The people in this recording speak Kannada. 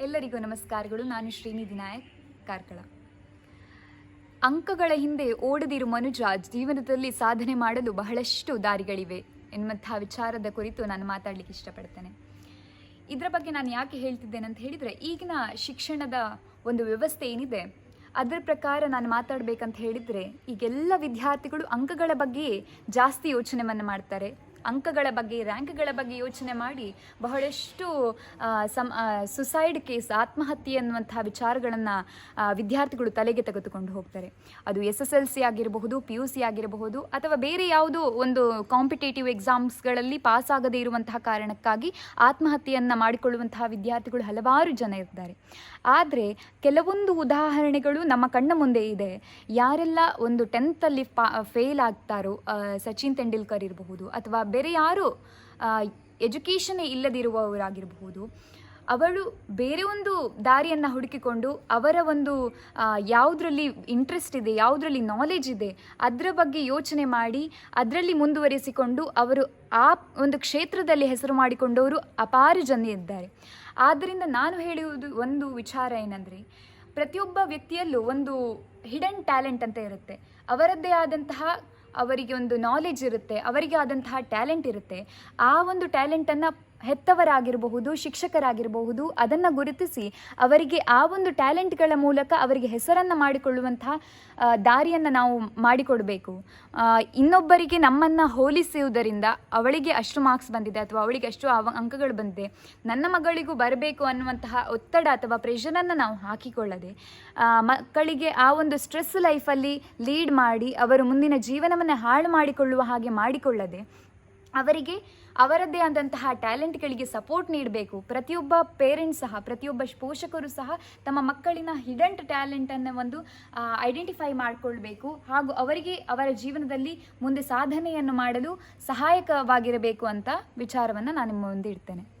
ಎಲ್ಲರಿಗೂ ನಮಸ್ಕಾರಗಳು. ನಾನು ಶ್ರೀನಿಧಿ ನಾಯಕ್, ಕಾರ್ಕಳ. ಅಂಕಗಳ ಹಿಂದೆ ಓಡದಿರು ಮನುಜ ಜೀವನದಲ್ಲಿ ಸಾಧನೆ ಮಾಡಲು ಬಹಳಷ್ಟು ದಾರಿಗಳಿವೆ ಎನ್ನುವಂತಹ ವಿಚಾರದ ಕುರಿತು ನಾನು ಮಾತಾಡಲಿಕ್ಕೆ ಇಷ್ಟಪಡ್ತೇನೆ. ಇದರ ಬಗ್ಗೆ ನಾನು ಯಾಕೆ ಹೇಳ್ತಿದ್ದೇನೆ ಅಂತ ಹೇಳಿದರೆ, ಈಗಿನ ಶಿಕ್ಷಣದ ಒಂದು ವ್ಯವಸ್ಥೆ ಏನಿದೆ, ಅದರ ಪ್ರಕಾರ ನಾನು ಮಾತಾಡಬೇಕಂತ ಹೇಳಿದರೆ, ಈಗೆಲ್ಲ ವಿದ್ಯಾರ್ಥಿಗಳು ಅಂಕಗಳ ಬಗ್ಗೆಯೇ ಜಾಸ್ತಿ ಯೋಚನೆಯನ್ನು ಮಾಡ್ತಾರೆ. ಅಂಕಗಳ ಬಗ್ಗೆ, ರ್ಯಾಂಕ್ಗಳ ಬಗ್ಗೆ ಯೋಚನೆ ಮಾಡಿ ಬಹಳಷ್ಟು ಸಮ ಸುಸೈಡ್ ಕೇಸ್ ಆತ್ಮಹತ್ಯೆ ಅನ್ನುವಂತಹ ವಿಚಾರಗಳನ್ನು ವಿದ್ಯಾರ್ಥಿಗಳು ತಲೆಗೆ ತೆಗೆದುಕೊಂಡು ಹೋಗ್ತಾರೆ. ಅದು ಎಸ್ ಎಸ್ ಎಲ್ ಸಿ ಆಗಿರಬಹುದು ಪಿ ಯು ಸಿ ಆಗಿರಬಹುದು, ಅಥವಾ ಬೇರೆ ಯಾವುದೋ ಒಂದು ಕಾಂಪಿಟೇಟಿವ್ ಎಕ್ಸಾಮ್ಸ್ಗಳಲ್ಲಿ ಪಾಸ್ ಆಗದೇ ಇರುವಂತಹ ಕಾರಣಕ್ಕಾಗಿ ಆತ್ಮಹತ್ಯೆಯನ್ನು ಮಾಡಿಕೊಳ್ಳುವಂತಹ ವಿದ್ಯಾರ್ಥಿಗಳು ಹಲವಾರು ಜನ ಇದ್ದಾರೆ ಆದರೆ, ಕೆಲವೊಂದು ಉದಾಹರಣೆಗಳು ನಮ್ಮ ಕಣ್ಣ ಮುಂದೆ ಇದೆ. ಯಾರೆಲ್ಲ ಒಂದು ಟೆಂತಲ್ಲಿ ಪಾ ಫೇಲ್ ಆಗ್ತಾರೋ ಸಚಿನ್ ತೆಂಡೂಲ್ಕರ್ ಇರಬಹುದು, ಅಥವಾ ಬೇರೆ ಯಾರು ಎಜುಕೇಷನ್ ಇಲ್ಲದಿರುವವರಾಗಿರಬಹುದು. ಅವಳು ಬೇರೆ ಒಂದು ದಾರಿಯನ್ನು ಹುಡುಕಿಕೊಂಡು ಅವರ ಒಂದು ಯಾವುದರಲ್ಲಿ ಇಂಟ್ರೆಸ್ಟ್ ಇದೆ, ಯಾವುದರಲ್ಲಿ ನಾಲೆಜ್ ಇದೆ, ಅದರ ಬಗ್ಗೆ ಯೋಚನೆ ಮಾಡಿ, ಅದರಲ್ಲಿ ಮುಂದುವರಿಸಿಕೊಂಡು ಅವರು ಆ ಒಂದು ಕ್ಷೇತ್ರದಲ್ಲಿ ಹೆಸರು ಮಾಡಿಕೊಂಡವರು ಅಪಾರ ಜನ ಇದ್ದಾರೆ. ಆದ್ದರಿಂದ ನಾನು ಹೇಳುವುದು ಒಂದು ವಿಚಾರ ಏನಂದರೆ, ಪ್ರತಿಯೊಬ್ಬ ವ್ಯಕ್ತಿಯಲ್ಲೂ ಒಂದು ಹಿಡನ್ ಟ್ಯಾಲೆಂಟ್ ಅಂತ ಇರುತ್ತೆ. ಅವರದ್ದೇ ಆದಂತಹ ಅವರಿಗೆ ಒಂದು ನಾಲೆಜ್ ಇರುತ್ತೆ ಅವರಿಗೆ ಆದಂತಹ ಟ್ಯಾಲೆಂಟ್ ಇರುತ್ತೆ. ಆ ಒಂದು ಟ್ಯಾಲೆಂಟನ್ನು ಹೆತ್ತವರಾಗಿರಬಹುದು, ಶಿಕ್ಷಕರಾಗಿರಬಹುದು, ಅದನ್ನು ಗುರುತಿಸಿ ಅವರಿಗೆ ಆ ಒಂದು ಟ್ಯಾಲೆಂಟ್ಗಳ ಮೂಲಕ ಅವರಿಗೆ ಹೆಸರನ್ನು ಮಾಡಿಕೊಳ್ಳುವಂತಹ ದಾರಿಯನ್ನು ನಾವು ಮಾಡಿಕೊಡಬೇಕು. ಇನ್ನೊಬ್ಬರಿಗೆ ನಮ್ಮನ್ನು ಹೋಲಿಸುವುದರಿಂದ ಅವಳಿಗೆ ಅಷ್ಟು ಮಾರ್ಕ್ಸ್ ಬಂದಿದೆ ಅಥವಾ ಅವಳಿಗೆ ಅಷ್ಟು ಅಂಕಗಳು ಬಂದಿದೆ. ನನ್ನ ಮಗಳಿಗೂ ಬರಬೇಕು ಅನ್ನುವಂತಹ ಒತ್ತಡ ಅಥವಾ ಪ್ರೆಷರನ್ನು ನಾವು ಹಾಕಿಕೊಳ್ಳದೆ ಮಕ್ಕಳಿಗೆ ಆ ಒಂದು ಸ್ಟ್ರೆಸ್ ಲೈಫಲ್ಲಿ ಲೀಡ್ ಮಾಡಿ ಅವರು ಮುಂದಿನ ಜೀವನವನ್ನು ಹಾಳು ಮಾಡಿಕೊಳ್ಳುವ ಹಾಗೆ ಮಾಡಿಕೊಳ್ಳದೆ ಅವರಿಗೆ ಅವರದ್ದೇ ಆದಂತಹ ಟ್ಯಾಲೆಂಟ್ಗಳಿಗೆ ಸಪೋರ್ಟ್ ನೀಡಬೇಕು. ಪ್ರತಿಯೊಬ್ಬ ಪೇರೆಂಟ್ಸ್ ಸಹ, ಪ್ರತಿಯೊಬ್ಬ ಪೋಷಕರು ಸಹ ತಮ್ಮ ಮಕ್ಕಳಿನ ಹಿಡಂಟ್ ಟ್ಯಾಲೆಂಟನ್ನು ಒಂದು ಐಡೆಂಟಿಫೈ ಮಾಡಿಕೊಳ್ಬೇಕು. ಹಾಗೂ ಅವರಿಗೆ ಅವರ ಜೀವನದಲ್ಲಿ ಮುಂದೆ ಸಾಧನೆಯನ್ನು ಮಾಡಲು ಸಹಾಯಕವಾಗಿರಬೇಕು ಅಂತ ವಿಚಾರವನ್ನು ನಾನು ನಿಮ್ಮ ಮುಂದೆ ಇಡ್ತೇನೆ.